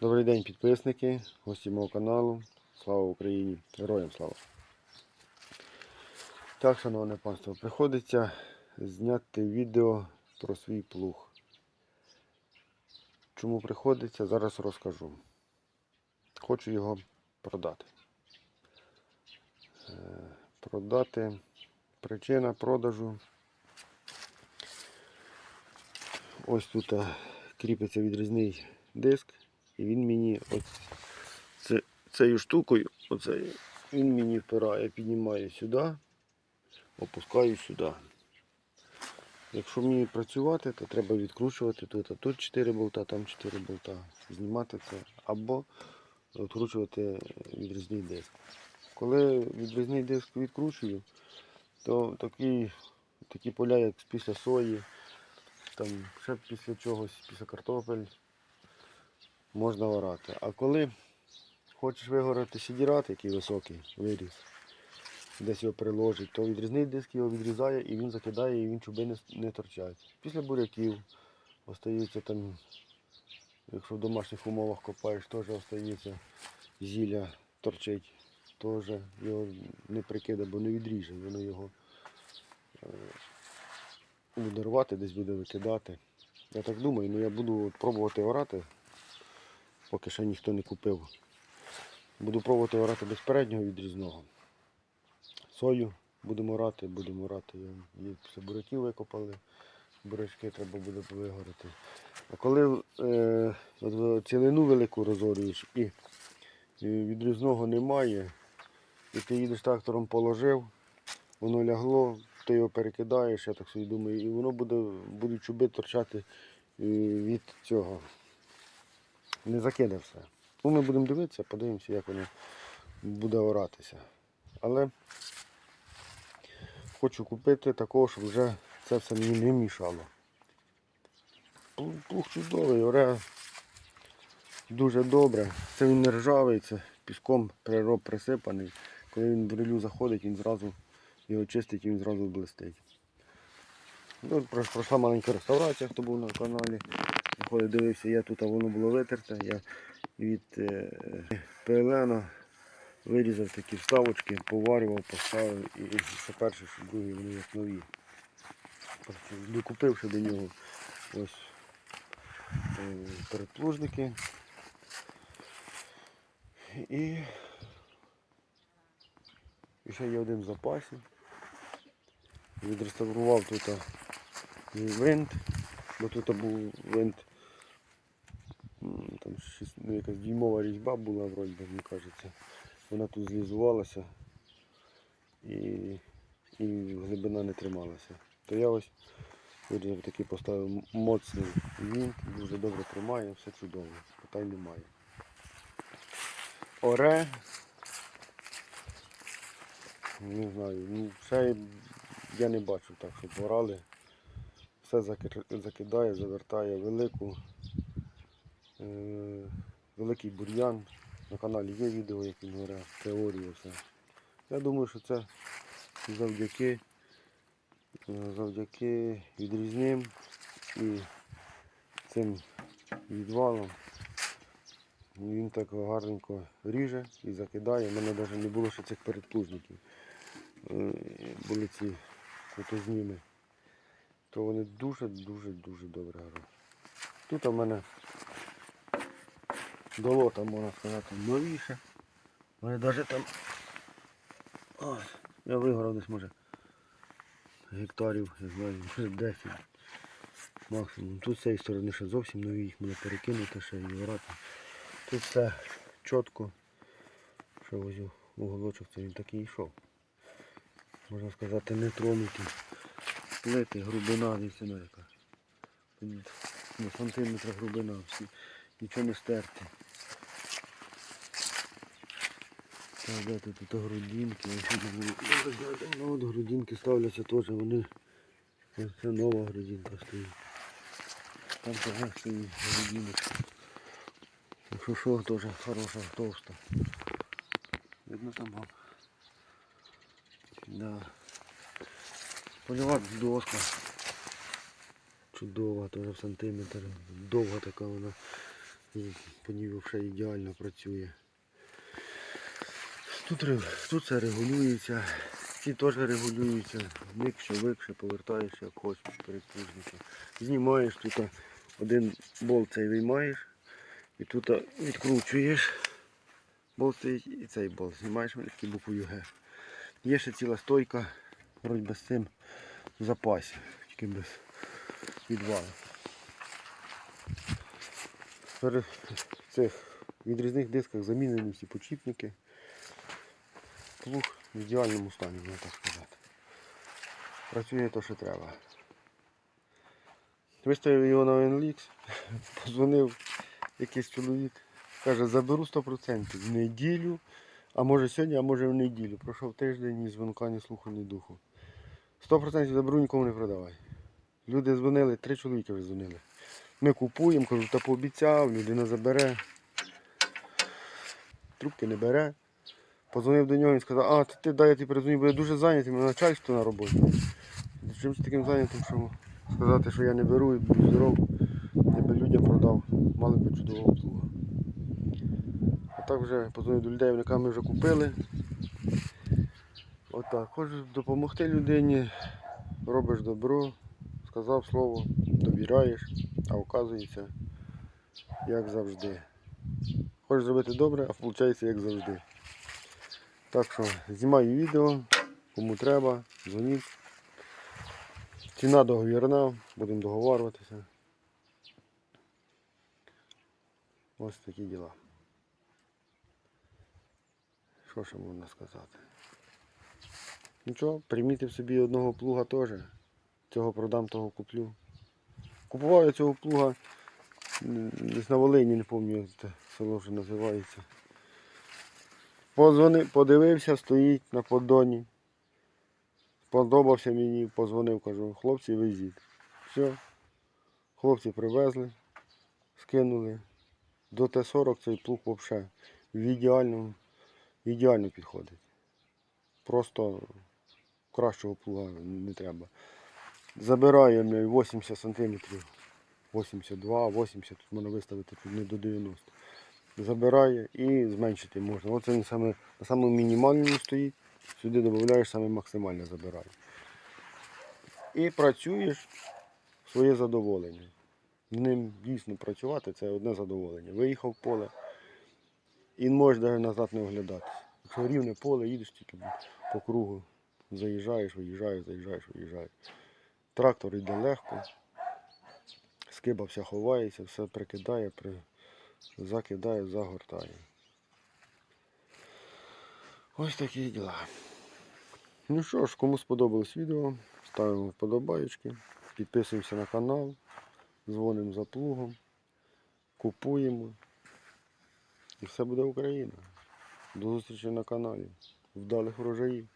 Добрий день, підписники, гості мого каналу. Слава Україні! Героям слава! Так, шановне панство, приходиться зняти відео про свій плуг. Чому приходиться, зараз розкажу. Хочу його продати. Е, Продати. Причина продажу. Ось тут е, кріпиться відрізний диск. І він мені цією штукою, оцею, він мені впирає, піднімаю сюди, опускаю сюди. Якщо мені працювати, то треба відкручувати тут, а тут 4 болта, там 4 болта. Знімати це або відкручувати відрізний диск. Коли відрізний диск відкручую, то такі, такі поля, як після сої, там ще після чогось, після картопель, можна орати. А коли хочеш вигорати сідірат, який високий, виріс, десь його приложить, то відрізний диск його відрізає і він закидає, і він чуби не, не торчать. Після буряків остаються там, якщо в домашніх умовах копаєш, теж остається зілля торчить. Теж його не прикида, бо не відріже, воно його е, буде рвати, десь буде викидати. Я так думаю, ну я буду пробувати орати, поки ще ніхто не купив. Буду пробувати орати без переднього відрізного. Сою будемо орати, будемо Є після буряків викопали, бурячки треба буде вигорати. А коли е, цілину велику розорюєш і, і відрізного немає, і ти їдеш трактором положив, воно лягло, ти його перекидаєш, я так собі думаю, і воно буде, будуть чуби торчати е, від цього. Не закине все. Ну, ми будемо дивитися, подивимося, як воно буде оратися. Але хочу купити такого, щоб вже це все мені не мішало. Плуг- Плуг чудовий, оре дуже добре. Це він не ржавий, це піском прироб присипаний. Коли він в релю заходить, він зразу його чистить і він зразу блистить. Ну, пройшла маленька реставрація, хто був на каналі. Заходив, дивився, я тут, а воно було витерте. Я від е, ПЛН вирізав такі вставочки, поварював, поставив і що перший, що другий, вони як нові. Докупивши до нього ось е, передплужники. І, і ще є один в запасі. Відреставрував тут винт, бо тут був винт. Там щось, ну, якась дюймова різьба була, вроді, мені кажеться. Вона тут злізувалася і, і глибина не трималася. То я ось вирізав такий поставив моцний вінт, дуже добре тримає, все чудово, питань немає. Оре. Не знаю, ну ще я не бачу так, щоб орали. Все закидає, завертає велику, е, великий бур'ян. На каналі є відео, як він оре, теорія все. Я думаю, що це завдяки, е, завдяки відрізним і цим відвалом. Він так гарненько ріже і закидає. У мене навіть не було ще цих передплужників. Е, Були ці крутозніми. То вони дуже-дуже-дуже добре грають. Тут у мене долота, можна сказати, новіше. Вони навіть там. Ось, я вигорав десь може гектарів, я знаю, може 10 максимум. Тут з цієї сторони ще зовсім нові, їх мене перекинути ще і орати. Тут все чітко. Що ось уголочок це він такий йшов. Можна сказати, не тронутий. Плити, грубина, дивіться на яка. На сантиметра грубина, всі, нічого не стерти. Так, де тут, тут грудинки, ну от грудинки ставляться теж, вони. Ось це нова грудинка стоїть. Там теж стоїть грудиночка. Якщо що, теж хороша, товста. Видно там гам. Да. Польова доска. Чудова, теж в сантиметр. Довга така вона. По ній взагалі ідеально працює. Тут, тут це регулюється. Ці теж регулюються. Микше, викше, повертаєш як хочеш перекружника. Знімаєш тут один болт цей виймаєш і тут відкручуєш. Болт і цей болт. Знімаєш великий буквою Г. Є ще ціла стойка, вроді без цим в запасі, тільки без відвалу. В цих відрізних дисках замінені всі почіпники. Плуг в ідеальному стані, можна так сказати. Працює то, що треба. Виставив його на ONLX, позвонив якийсь чоловік, каже, заберу 100% в неділю, а може сьогодні, а може в неділю. Пройшов тиждень, ні дзвонка, ні слуху, ні духу. 100% заберу, нікому не продавай. Люди дзвонили, три чоловіки вже дзвонили. Ми купуємо, кажу, та пообіцяв, людина забере. Трубки не бере. Позвонив до нього, він сказав, а ти, дай я тобі перезвоню, бо я дуже зайнятий, мене начальство на роботі. Чим таким зайнятим, що сказати, що я не беру і буду здоров, я би людям продав, мали би чудового плуга. А так вже позвонив до людей, вони ми вже купили. Отак, хочеш допомогти людині, робиш добро, сказав слово, довіряєш, а оказується, як завжди. Хочеш зробити добре, а виходить як завжди. Так що знімаю відео, кому треба, дзвоніть. Ціна договірна, будемо договарюватися. Ось такі діла. Що ще можна сказати? Нічого, примітив собі одного плуга теж. Цього продам, того куплю. Купував я цього плуга десь на Волині, не пам'ятаю, як це село вже називається. Позвонив, подивився, стоїть на поддоні. Сподобався мені, позвонив, кажу, хлопці, везіть. Все. Хлопці привезли, скинули. До Т-40 цей плуг взагалі в ідеальному, ідеально підходить. Просто кращого плуга не треба. Забирає 80 см, 82, 80, тут можна виставити тут не до 90. Забирає і зменшити можна. Оце він саме, на самому мінімальному стоїть, сюди додаєш саме максимальне забирає. І працюєш своє задоволення. Ним дійсно працювати це одне задоволення. Виїхав в поле і можеш навіть назад не оглядатися. Якщо рівне поле, їдеш тільки по кругу. Заїжджаєш, виїжджаєш, заїжджаєш, виїжджаєш. Трактор йде легко, скиба вся ховається, все прикидає, при... закидає, загортає. Ось такі діла. Ну що ж, кому сподобалось відео, ставимо вподобайки, підписуємося на канал, дзвонимо за плугом, купуємо. І все буде Україна. До зустрічі на каналі. Вдалих врожаїв.